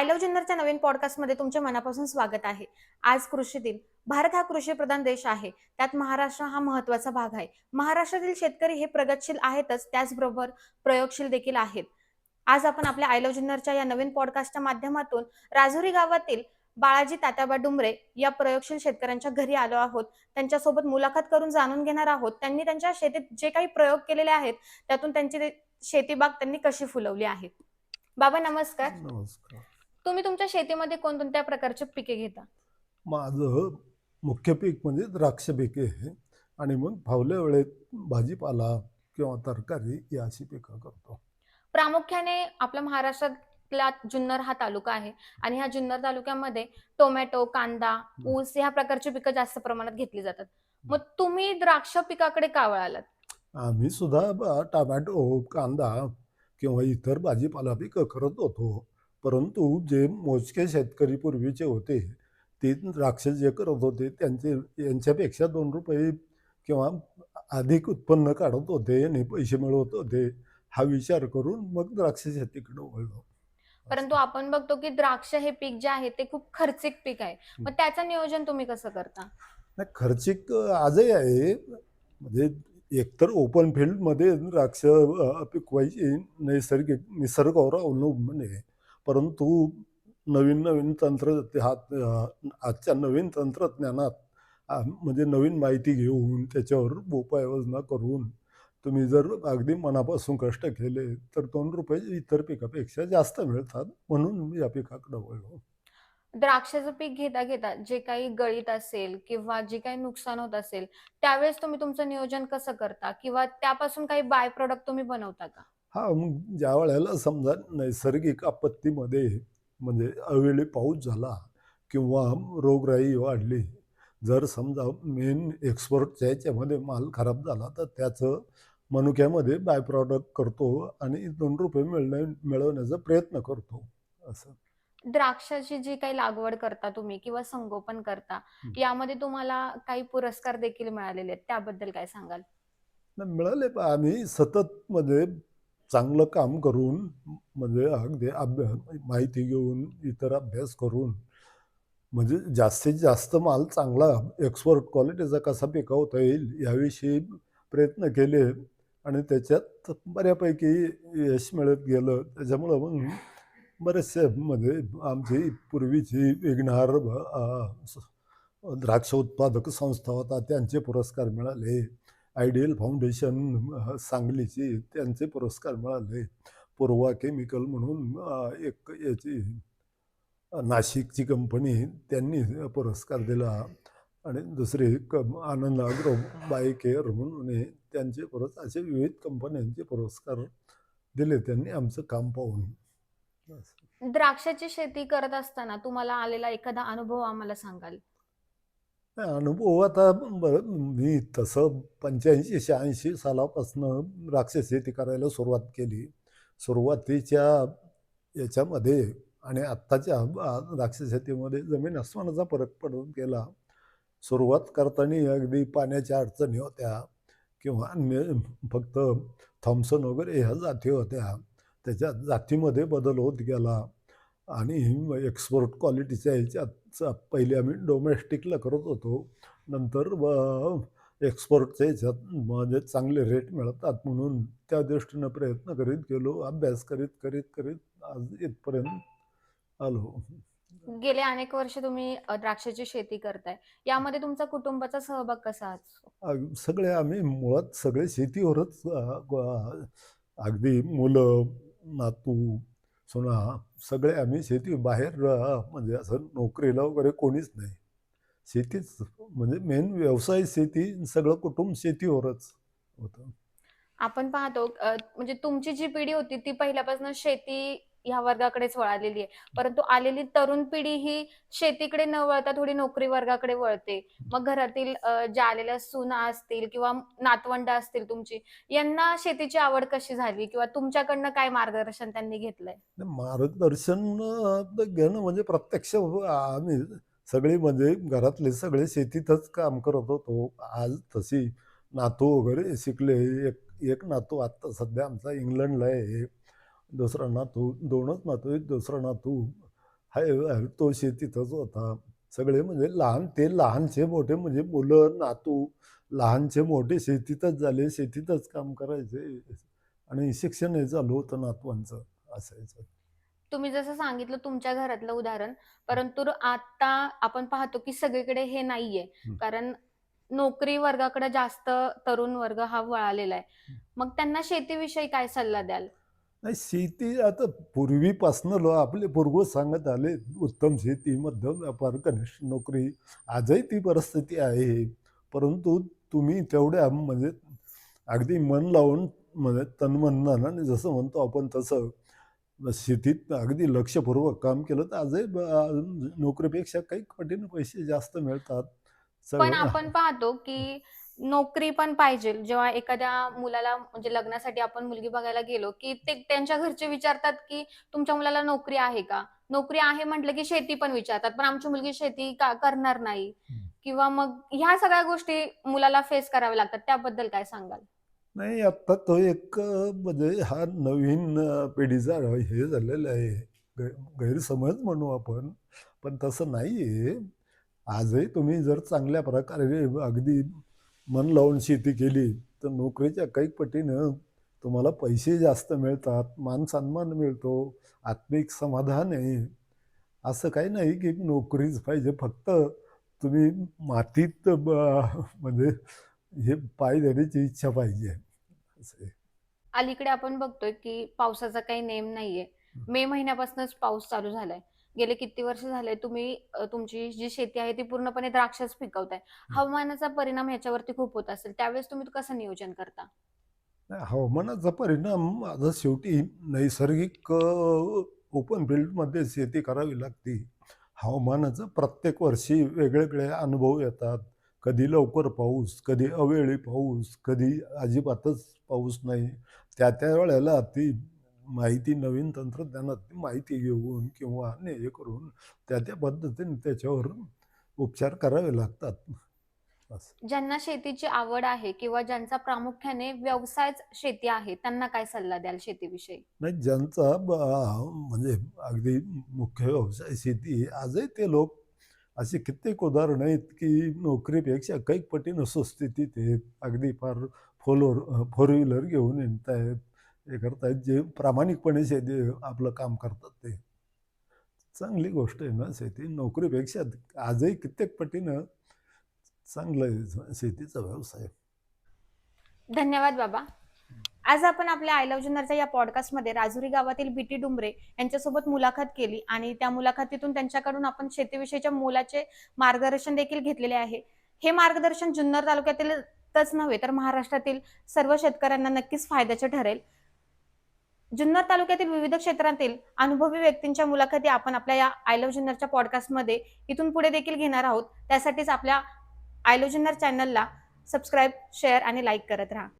I love जुन्नरच्या नवीन पॉडकास्टमध्ये तुमच्या मनापासून स्वागत आहे. आज कृषी दिन. भारत हा कृषी प्रधान देश आहे. त्यात महाराष्ट्र हा महत्त्वाचा भाग आहे. महाराष्ट्रातील शेतकरी हे प्रगतशील आहेतच त्याचबरोबर प्रयोगशील देखील आहेत. आज आपण आपल्या आय लव्ह जुन्नरच्या या नवीन पॉडकास्टच्या माध्यमातून राजुरी गावातील बाळाजी तात्याबा डुमरे या प्रयोगशील शेतकऱ्यांच्या घरी आलो आहोत. त्यांच्यासोबत मुलाखत करून जाणून घेणार आहोत. त्यांनी त्यांच्या शेतीत जे काही प्रयोग केलेले आहेत त्यातून त्यांची शेतीबाग त्यांनी कशी फुलवली आहे? बाबा नमस्कार. नमस्कार. तुम्ही तुमच्या शेतीमध्ये कोणकोणत्या प्रकारचे पिके घेता? माझं मुख्य पीक म्हणजे द्राक्ष पिके आहे. आणि मग फावल्या वेळेत भाजीपाला किंवा तरकारी ही अशी पिकं करतो. प्रामुख्याने आपल्या महाराष्ट्रातला जुन्नर हा तालुका आहे. आणि ह्या जुन्नर तालुक्यामध्ये टोमॅटो कांदा ऊस ह्या प्रकारची पिकं जास्त प्रमाणात घेतली जातात. मग तुम्ही द्राक्ष पिकाकडे का वळालात? आम्ही सुद्धा ब- टोमॅटो कांदा किंवा इतर भाजीपाला पिकं करत होतो. परंतु जे मोजके शेतकरी पूर्वीचे होते ते द्राक्ष जे करत होते त्यांचे यांच्यापेक्षा दोन रुपये किंवा अधिक उत्पन्न काढत होते आणि पैसे मिळवत होते हा विचार करून मग द्राक्ष शेतीकडे वळलो. परंतु आपण बघतो की द्राक्ष हे पीक जे आहे ते खूप खर्चिक पीक आहे. मग त्याचं नियोजन तुम्ही कसं करता? नाही खर्चिक आजही आहे. म्हणजे एकतर ओपन फील्डमध्ये द्राक्ष पिकवायची नैसर्गिक निसर्गावर अवलंबून आहे. परंतु नवीन नवीन तंत्र हा आजच्या नवीन तंत्रज्ञानात म्हणजे नवीन माहिती घेऊन त्याच्यावर उपाययोजना करून तुम्ही जर अगदी मनापासून कष्ट केले तर दोन रुपये इतर पिकापेक्षा जास्त मिळतात म्हणून मी या पिकाकडे वळलो. द्राक्षाचं पीक घेता घेता जे काही गळीत असेल किंवा जे काही नुकसान होत असेल त्यावेळेस तुम्ही तुमचं नियोजन कसं करता? किंवा त्यापासून काही बाय प्रोडक्ट तुम्ही बनवता का? हा मग ज्या वेळेला समजा नैसर्गिक आपत्तीमध्ये म्हणजे अवेळी पाऊस झाला किंवा रोगराई वाढली जर समजा मेन एक्सपोर्टच्या याच्यामध्ये माल खराब झाला तर त्याचं मनुक्यामध्ये बाय प्रॉडक्ट करतो आणि दोन रुपये मिळण्या मिळवण्याचा प्रयत्न करतो असं द्राक्षाची जी काही लागवड करता तुम्ही किंवा संगोपन करता. यामध्ये तुम्हाला काही पुरस्कार देखील मिळालेले आहेत त्याबद्दल काय सांगाल मिळाले आम्ही सतत म्हणजे चांगलं काम करून म्हणजे अगदी अभ्या माहिती घेऊन इतर अभ्यास करून म्हणजे जास्तीत जास्त माल चांगला एक्सपोर्ट क्वालिटीचा कसा पिकवता येईल याविषयी प्रयत्न केले आणि त्याच्यात बऱ्यापैकी यश मिळत गेलं. त्याच्यामुळं मग बरेचसे म्हणजे आमची पूर्वीची विघ्नहार द्राक्ष उत्पादक संस्था होता त्यांचे पुरस्कार मिळाले. आयडियल फाउंडेशन सांगलीची त्यांचे पुरस्कार मिळाले. पूर्वा केमिकल म्हणून एक याची नाशिकची कंपनी त्यांनी पुरस्कार दिला. आणि दुसरी क आनंद अग्रो बाय केअर म्हणून त्यांचे पुरस्कार असे विविध कंपन्यांचे पुरस्कार दिले. त्यांनी आमचं काम पाहून. द्राक्षाची शेती करत असताना तुम्हाला आलेला एखादा अनुभव आम्हाला सांगाल? अनुभव आता बरं मी तसं पंच्याऐंशी शहाऐंशी सालापासनं राक्षस शेती करायला सुरुवात केली. सुरुवातीच्या याच्यामध्ये आणि आत्ताच्या राक्षस शेतीमध्ये जमीन अस्मानाचा फरक पडून गेला. सुरुवात करताना अगदी पाण्याच्या अडचणी होत्या किंवा अन्य फक्त थॉम्सन वगैरे ह्या जाती होत्या. त्याच्या जातीमध्ये बदल होत गेला. आणि एक्सपोर्ट क्वालिटीच्या ह्याच्यात पहिले आम्ही डोमेस्टिकला करत होतो. नंतर एक्सपोर्टच्या ह्याच्यात म्हणजे चांगले रेट मिळतात म्हणून त्या दृष्टीनं प्रयत्न करीत गेलो. अभ्यास करीत करीत करीत आज इथपर्यंत आलो. गेले अनेक वर्ष तुम्ही द्राक्षाची शेती करताय. यामध्ये तुमचा कुटुंबाचा सहभाग कसा असतो? सगळे आम्ही मुळात सगळे शेतीवरच अगदी मुलं नातू सुना सगळे आम्ही शेती बाहेर म्हणजे असं नोकरीला वगैरे कोणीच नाही. शेतीच म्हणजे मेन व्यवसाय शेती सगळं कुटुंब शेतीवरच होतं. आपण पाहतो म्हणजे तुमची जी पिढी होती ती पहिल्यापासून शेती ह्या वर्गाकडेच वळालेली आहे परंतु आलेली तरुण पिढी ही शेतीकडे न वळता थोडी नोकरी वर्गाकडे वळते. मग घरातील ज्या आलेल्या सुना असतील किंवा नातवंड असतील तुमची यांना शेतीची आवड कशी झाली? किंवा तुमच्याकडनं काय मार्गदर्शन त्यांनी घेतलंय? मार्गदर्शन घेणं म्हणजे प्रत्यक्ष आम्ही सगळे म्हणजे घरातले सगळे शेतीतच काम करत होतो. आज तशी नातू वगैरे शिकले. एक एक नातू आत्ता सध्या आमचा इंग्लंडला आहे. दुसरा नातू दोनच नातू दुसरा नातू हाय तो शेतीतच होता. सगळे म्हणजे लहान ते लहानचे मोठे म्हणजे मुलं, नातू लहानचे मोठे शेतीतच झाले, शेतीतच काम करायचे आणि शिक्षणही चालू होतं नातवांचं असायचं. तुम्ही जसं सांगितलं तुमच्या घरातलं उदाहरण, परंतु आता आपण पाहतो की सगळीकडे हे नाहीये. कारण नोकरी वर्गाकडे जास्त तरुण वर्ग हा वळालेला आहे. मग त्यांना शेतीविषयी काय सल्ला द्याल? नाही शेती आता पूर्वीपासनं लो आपले पूर्वज सांगत आले, उत्तम शेती, मध्यम व्यापार, कनिष्ठ नोकरी. आजही ती परिस्थिती आहे. परंतु तुम्ही तेवढ्या म्हणजे अगदी मन लावून म्हणजे तन-मन-धनाने जसं म्हणतो आपण तसं शेतीत अगदी लक्षपूर्वक काम केलं तर आजही नोकरीपेक्षा काही पटीने पैसे जास्त मिळतात. पण सगळं आपण पाहतो की नोकरी पण पाहिजे. जेव्हा एखाद्या मुलाला म्हणजे लग्नासाठी आपण मुलगी बघायला गेलो, की ते त्यांच्या घरचे विचारतात, की "तुमच्या मुलाला नोकरी आहे का?" नोकरी आहे म्हटलं, की शेती पण विचारतात. पण आमची मुलगी शेती का करणार नाही. किंवा मग ह्या सगळ्या गोष्टी मुलाला फेस कराव्या लागतात. त्याबद्दल काय सांगाल? नाही आता तो एक म्हणजे हा नवीन पिढीचा हे झालेला आहे. गैरसमज म्हणू आपण. पण तसं नाहीये. आजही तुम्ही जर चांगल्या प्रकारे अगदी मन लावून शेती केली, तर नोकरीच्या काही पटीनं तुम्हाला पैसे जास्त मिळतात, मान-सन्मान मिळतो, आत्मिक समाधान आहे. असं काही नाही की नोकरीच पाहिजे. फक्त तुम्ही मातीत ब म्हणजे हे पाय देण्याची इच्छा पाहिजे. असं. अलीकडे आपण बघतोय, की पावसाचा काही नेम नाहीये. मे महिन्यापासूनच पाऊस चालू झालाय. गेले किती वर्ष झाले तुम्ही तुमची जी शेती आहे ती पूर्णपणे द्राक्षच पिकवताय. हवामानाचा परिणाम ह्याच्यावरती खूप होत असेल. त्यावेळेस तुम्ही कसं नियोजन करता? हवामानाचा परिणाम आता शेवटी नैसर्गिक ओपन फील्डमध्ये शेती करावी लागते. हवामानाचं प्रत्येक वर्षी वेगवेगळे अनुभव येतात. कधी लवकर पाऊस, कधी अवेळी पाऊस, कधी अजिबातच पाऊस नाही. त्या-त्या वेळेला ती माहिती नवीन तंत्रज्ञानात माहिती घेऊन किंवा ने हे करून त्या-त्या पद्धतीने त्याच्यावर उपचार करावे लागतात. असं. ज्यांना शेतीची आवड आहे किंवा ज्यांचा प्रामुख्याने व्यवसायच शेती आहे, त्यांना काय सल्ला द्याल शेतीविषयी? नाही ज्यांचा ब म्हणजे अगदी मुख्य व्यवसाय शेती. आजही ते लोक अशी कित्येक उदाहरणं आहेत, की नोकरीपेक्षा कैक पटीनं सुस्थितीत आहेत. अगदी फार फोलवर फोर व्हीलर घेऊन हिंडतायत, हे करतायत, जे प्रामाणिकपणे शेती आपलं काम करतात ते. चांगली गोष्ट आहे ना शेती. नोकरीपेक्षा आजही कित्येक पटीनं चांगलं आहे शेतीचा व्यवसाय. धन्यवाद बाबा. आज आपण आपल्या आय लव्ह जुन्नरच्या या पॉडकास्टमध्ये राजुरी गावातील बीटी डुंबरे यांच्यासोबत मुलाखत केली आणि त्या मुलाखतीतून त्यांच्याकडून आपण शेतीविषयीच्या मोलाचे मार्गदर्शन देखील घेतलेले आहे. हे मार्गदर्शन जुन्नर तालुक्यातीलच नव्हे तर महाराष्ट्रातील सर्व शेतकऱ्यांना नक्कीच फायद्याचे ठरेल. जुन्नर तालुक्यातील विविध क्षेत्रातील अनुभवी व्यक्तींच्या मुलाखती आपण आपल्या या आय लव्ह जुन्नरच्या पॉडकास्टमध्ये इथून पुढे देखील घेणार आहोत. त्यासाठीच आपल्या आय लव्ह जुन्नर चॅनलला सबस्क्राईब, शेअर आणि लाईक करत राहा.